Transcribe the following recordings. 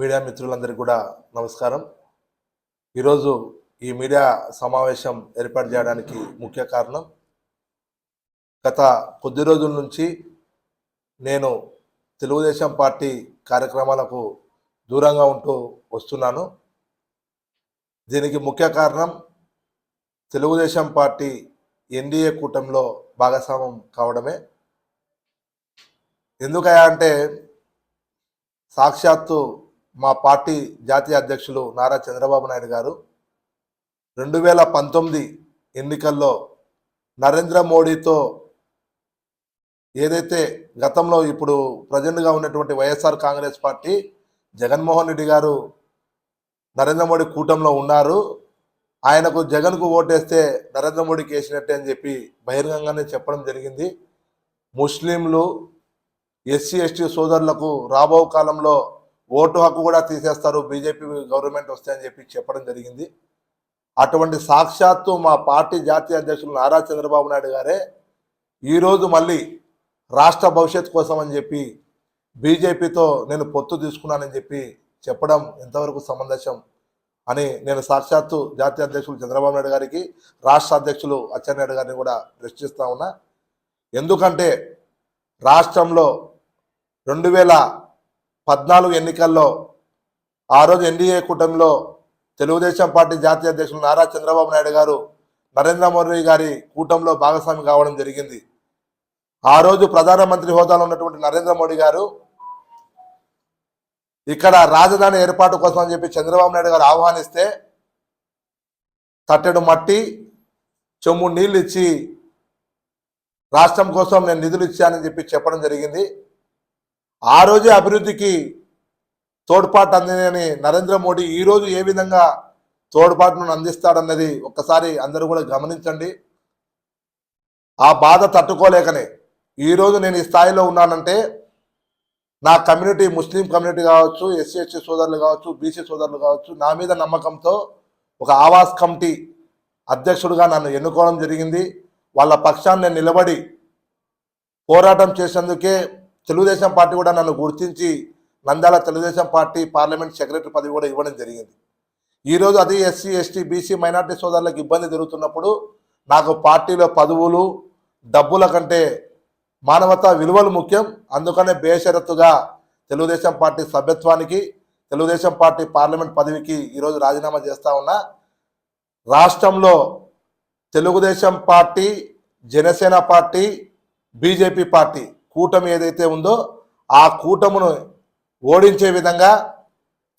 Media మిత్రులందరికీ కూడా నమస్కారం. ఈరోజు ఈ మీడియా సమావేశం ఏర్పాటు చేయడానికి ముఖ్య కారణం గత కొద్ది రోజుల నుంచి నేను తెలుగుదేశం పార్టీ కార్యక్రమాలకు దూరంగా ఉంటూ వస్తున్నాను. దీనికి ముఖ్య కారణం తెలుగుదేశం పార్టీ ఎన్డీఏ కూటమిలో భాగస్వామ్యం కావడమే. ఎందుకయా అంటే సాక్షాత్తు మా పార్టీ జాతీయ అధ్యక్షులు నారా చంద్రబాబు నాయుడు గారు రెండు వేల పంతొమ్మిది ఎన్నికల్లో నరేంద్ర మోడీతో ఏదైతే గతంలో ఇప్పుడు ప్రజెంట్గా ఉన్నటువంటి YSR Congress party Jaganmohan Reddy garu Narendra Modi కూటంలో ఉన్నారు ఆయనకు జగన్కు ఓటేస్తే నరేంద్ర మోడీకి వేసినట్టే అని చెప్పి బహిరంగంగానే చెప్పడం జరిగింది. ముస్లింలు ఎస్సీ ఎస్టీ సోదరులకు రాబో కాలంలో ఓటు హక్కు కూడా తీసేస్తారు. బీజేపీ గవర్నమెంట్ వస్తే అని చెప్పి చెప్పడం జరిగింది. అటువంటి సాక్షాత్తు మా పార్టీ జాతీయ అధ్యక్షులు నారా చంద్రబాబు నాయుడు గారే ఈరోజు మళ్ళీ రాష్ట్ర భవిష్యత్ కోసం అని చెప్పి బీజేపీతో నేను పొత్తు తీసుకున్నానని చెప్పి చెప్పడం ఎంతవరకు సమంజసం అని నేను సాక్షాత్తు జాతీయ అధ్యక్షులు చంద్రబాబు నాయుడు గారికి రాష్ట్ర అధ్యక్షులు అచ్చెన్నాయుడు గారిని కూడా ప్రశ్నిస్తా ఉన్నా. ఎందుకంటే రాష్ట్రంలో రెండు వేల పద్నాలుగు ఎన్నికల్లో ఆ రోజు ఎన్డీఏ కూటమిలో తెలుగుదేశం పార్టీ జాతీయ అధ్యక్షులు నారా చంద్రబాబు నాయుడు గారు నరేంద్ర మోడీ గారి కూటమిలో భాగస్వామి కావడం జరిగింది. ఆ రోజు ప్రధానమంత్రి హోదాలో ఉన్నటువంటి నరేంద్ర మోడీ గారు ఇక్కడ రాజధాని ఏర్పాటు కోసం అని చెప్పి చంద్రబాబు నాయుడు గారు ఆహ్వానిస్తే తట్టెడు మట్టి చెమ్ము నీళ్ళు ఇచ్చి రాష్ట్రం కోసం నేను నిధులు ఇచ్చానని చెప్పి చెప్పడం జరిగింది. ఆ రోజే అభివృద్ధికి తోడ్పాటు అందినని నరేంద్ర మోడీ ఈరోజు ఏ విధంగా తోడ్పాటును అందిస్తాడన్నది ఒక్కసారి అందరూ కూడా గమనించండి. ఆ బాధ తట్టుకోలేకనే ఈరోజు నేను ఈ స్థాయిలో ఉన్నానంటే నా కమ్యూనిటీ ముస్లిం కమ్యూనిటీ కావచ్చు ఎస్సీ ఎస్టీ సోదరులు కావచ్చు బీసీ సోదరులు కావచ్చు నా మీద నమ్మకంతో ఒక ఆవాస్ కమిటీ అధ్యక్షుడిగా నన్ను ఎన్నుకోవడం జరిగింది. వాళ్ళ పక్షాన్ని నేను నిలబడి పోరాటం చేసేందుకే తెలుగుదేశం పార్టీ కూడా నన్ను గుర్తించి Nandyal Telugu Desam party parliament secretary పదవి కూడా ఇవ్వడం జరిగింది. ఈరోజు అది ఎస్సీ ఎస్టీ బీసీ మైనార్టీ సోదరులకు ఇబ్బంది జరుగుతున్నప్పుడు నాకు పార్టీలో పదవులు డబ్బుల కంటే మానవతా విలువలు ముఖ్యం. అందుకనే బేషరతుగా తెలుగుదేశం పార్టీ సభ్యత్వానికి తెలుగుదేశం పార్టీ పార్లమెంట్ పదవికి ఈరోజు రాజీనామా చేస్తా ఉన్నా. రాష్ట్రంలో Telugu Desam party Janasena party BJP party కూటమి ఏదైతే ఉందో ఆ కూటమును ఓడించే విధంగా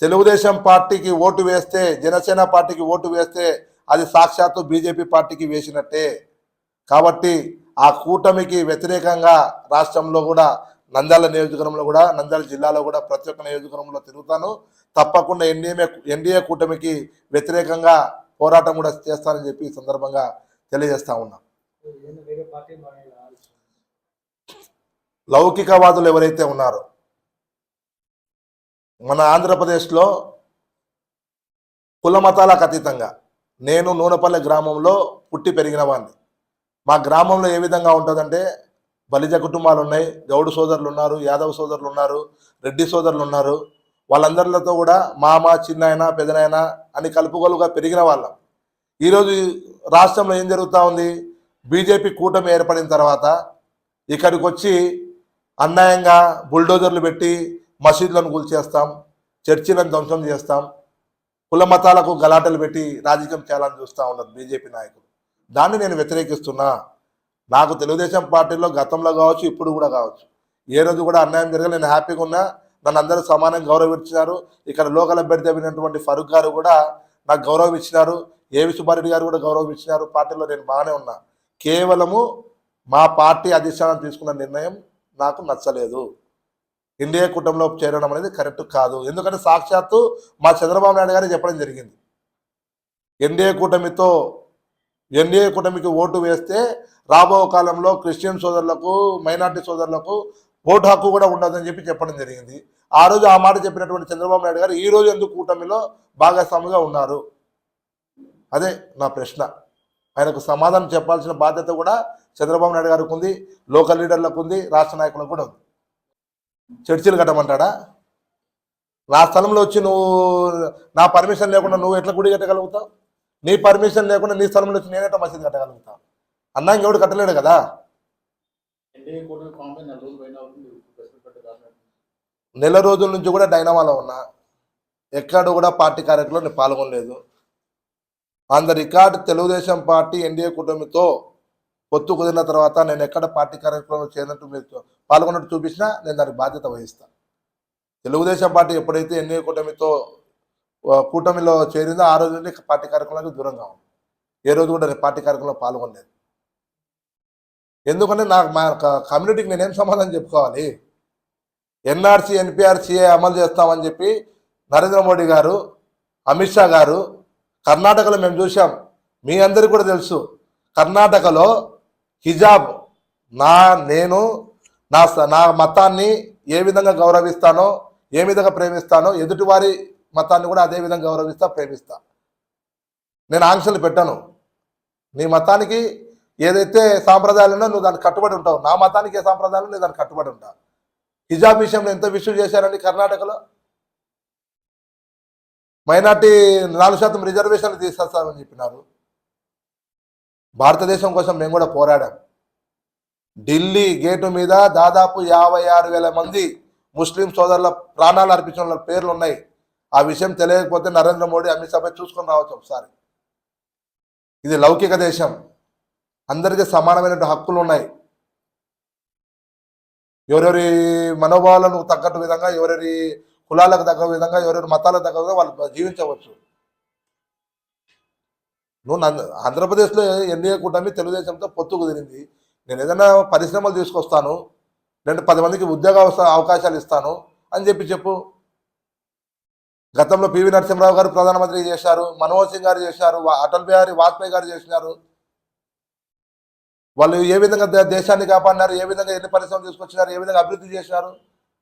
తెలుగుదేశం పార్టీకి ఓటు వేస్తే జనసేన పార్టీకి ఓటు వేస్తే అది సాక్షాత్తు బీజేపీ పార్టీకి వేసినట్టే. కాబట్టి ఆ కూటమికి వ్యతిరేకంగా రాష్ట్రంలో కూడా నంద్యాల నియోజకవర్గంలో కూడా నంద్యాల జిల్లాలో కూడా ప్రతి ఒక్క నియోజకవర్గంలో తిరుగుతాను. తప్పకుండా ఎన్డీఏ ఎన్డీఏ కూటమికి వ్యతిరేకంగా పోరాటం కూడా చేస్తానని చెప్పి ఈ సందర్భంగా తెలియజేస్తా ఉన్నాం ఏదైనా వేరే పార్టీ మారేలా ఆలోచన. లౌకికవాదులు ఎవరైతే ఉన్నారో మన ఆంధ్రప్రదేశ్లో కుల మతాలకు అతీతంగా నేను నూనెపల్లె గ్రామంలో పుట్టి పెరిగిన వాడిని మా గ్రామంలో ఏ విధంగా ఉంటుందంటే బలిజ కుటుంబాలు ఉన్నాయి గౌడు సోదరులు ఉన్నారు యాదవ సోదరులు ఉన్నారు రెడ్డి సోదరులు ఉన్నారు వాళ్ళందరితో కూడా మామ చిన్నాయన పెదనాయన అని కలుపుగోలుగా పెరిగిన వాళ్ళం. ఈరోజు రాష్ట్రంలో ఏం జరుగుతూ ఉంది? బీజేపీ కూటమి ఏర్పడిన తర్వాత ఇక్కడికి వచ్చి అన్యాయంగా బుల్డోజర్లు పెట్టి మసీదులను కూల్చేస్తాం చర్చిలను ధ్వంసం చేస్తాం కుల మతాలకు గలాటలు పెట్టి రాజకీయం చేయాలని చూస్తూ ఉన్నారు బీజేపీ నాయకులు. దాన్ని నేను వ్యతిరేకిస్తున్నా. నాకు తెలుగుదేశం పార్టీలో గతంలో కావచ్చు ఇప్పుడు కూడా కావచ్చు. ఏ రోజు కూడా అన్యాయం జరగలేదు. నేను హ్యాపీగా ఉన్నా. నన్ను అందరూ సమానంగా గౌరవించినారు. ఇక్కడ లోకల్ అభ్యర్థి అయినటువంటి ఫరూక్ గారు కూడా నాకు గౌరవం ఇచ్చినారు. ఏవి సుబ్బారెడ్డి గారు కూడా గౌరవం ఇచ్చినారు. పార్టీలో నేను బాగానే ఉన్నా. కేవలము మా పార్టీ అధిష్టానం తీసుకున్న నిర్ణయం నాకు నచ్చలేదు. ఇండియా కూటమిలో చేరడం అనేది కరెక్ట్ కాదు. ఎందుకంటే సాక్షాత్తు మా చంద్రబాబు నాయుడు గారే చెప్పడం జరిగింది. ఎన్డీఏ కూటమితో ఎన్డీఏ కూటమికి ఓటు వేస్తే రాబో కాలంలో క్రిస్టియన్ సోదరులకు మైనార్టీ సోదరులకు ఓటు హక్కు కూడా ఉండదని చెప్పి చెప్పడం జరిగింది. ఆ రోజు ఆ మాట చెప్పినటువంటి చంద్రబాబు నాయుడు గారు ఈ రోజు ఎందుకు కూటమిలో భాగస్వామిగా ఉన్నారు? అదే నా ప్రశ్న. ఆయనకు సమాధానం చెప్పాల్సిన బాధ్యత కూడా చంద్రబాబు నాయుడు గారికి ఉంది లోకల్ లీడర్లకు ఉంది రాష్ట్ర నాయకులకు కూడా ఉంది. చర్చిలు కట్టమంటాడా? నా స్థలంలో వచ్చి నువ్వు నా పర్మిషన్ లేకుండా నువ్వు ఎట్లా గుడి కట్టగలుగుతావు? నీ పర్మిషన్ లేకుండా నీ స్థలంలో వచ్చి నేనెట్లా మసీదు కట్టగలుగుతావు? అన్నా ఇంకెవడు కట్టలేడు కదా? నెల రోజులు నెల నుంచి కూడా డైనమాలో ఉన్నా. ఎక్కడ కూడా పార్టీ కార్యక్రమంలో నేను పాల్గొనలేదు. On the record Telugu Desam party NDA కూటమితో పొత్తు కుదిరిన తర్వాత నేను ఎక్కడ పార్టీ కార్యక్రమంలో చేరినట్టు మీరు పాల్గొన్నట్టు చూపించినా నేను దానికి బాధ్యత వహిస్తాను తెలుగుదేశం పార్టీ ఎప్పుడైతే ఎన్డీఏ కూటమితో కూటమిలో చేరిందో ఆ రోజు నుండి పార్టీ కార్యక్రమాలకు దూరంగా ఉంది ఏ రోజు కూడా నేను పార్టీ కార్యక్రమంలో పాల్గొనలేదు. ఎందుకంటే నాకు మా కమ్యూనిటీకి నేనేం సమాధానం చెప్పుకోవాలి? ఎన్ఆర్సీ ఎన్పిఆర్సీఏ అమలు చేస్తామని చెప్పి నరేంద్ర మోడీ గారు అమిత్ షా గారు కర్ణాటకలో మేము చూసాం మీ అందరికీ కూడా తెలుసు. కర్ణాటకలో హిజాబ్ నా నేను నా స- నా మతాన్ని ఏ విధంగా గౌరవిస్తానో ఏ విధంగా ప్రేమిస్తానో ఎదుటివారి మతాన్ని కూడా అదే విధంగా గౌరవిస్తా ప్రేమిస్తా. నేను ఆంక్షలు పెట్టను. నీ మతానికి ఏదైతే సాంప్రదాయాలు ఉన్నా నువ్వు దానికి కట్టుబడి ఉంటావు. నా మతానికి ఏ సాంప్రదాయాలు నేను దానికి కట్టుబడి ఉంటా. హిజాబ్ విషయంలో ఎంత విషయం చేశారండి కర్ణాటకలో? మైనార్టీ నాలుగు శాతం రిజర్వేషన్లు తీసుకొస్తామని చెప్పినారు. భారతదేశం కోసం మేము కూడా పోరాడాం. ఢిల్లీ గేటు మీద దాదాపు యాభై ఆరు వేల మంది ముస్లిం సోదరుల ప్రాణాలు అర్పించిన పేర్లు ఉన్నాయి ఆ విషయం తెలియకపోతే నరేంద్ర మోడీ అమిత్ షాపై చూసుకొని రావచ్చు ఒకసారి. ఇది లౌకిక దేశం. అందరికీ సమానమైన హక్కులు ఉన్నాయి. ఎవరెవరి మనోభావాలను తగ్గట్టు విధంగా ఎవరెవరి కులాలకు తగ్గ విధంగా ఎవరెవరి మతాలకు తగ్గ విధంగా వాళ్ళు జీవించవచ్చు. నువ్వు నంద- ఆంధ్రప్రదేశ్లో ఎన్డీఏ కూటమి తెలుగుదేశంతో పొత్తు కుదిరింది నేను ఏదైనా పరిశ్రమలు తీసుకొస్తాను లేదంటే పది మందికి ఉద్యోగ అవకాశాలు ఇస్తాను అని చెప్పి చెప్పు. గతంలో పివి నరసింహరావు గారు ప్రధానమంత్రి చేశారు మన్మోహన్ సింగ్ గారు చేశారు అటల్ బిహారీ వాజ్పేయి గారు చేసినారు. వాళ్ళు ఏ విధంగా దేశాన్ని కాపాడినారు ఏ విధంగా ఎన్ని పరిశ్రమలు తీసుకొచ్చినారు ఏ విధంగా అభివృద్ధి చేసినారు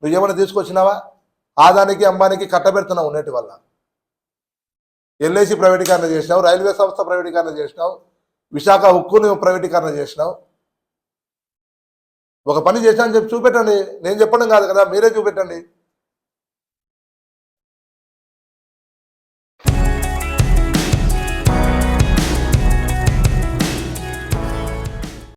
నువ్వు ఏమైనా తీసుకొచ్చినావా? ఆదానికి అంబానికి కట్టబెడుతున్నావు ఉన్నటి వల్ల. ఎల్ఐసి ప్రైవేటీకరణ చేసినావు రైల్వే సంస్థ ప్రైవేటీకరణ చేసినావు విశాఖ ఉక్కుని ప్రైవేటీకరణ చేసినావు. ఒక పని చేశాను చెప్పి చూపెట్టండి. నేను చెప్పడం కాదు కదా మీరే చూపెట్టండి.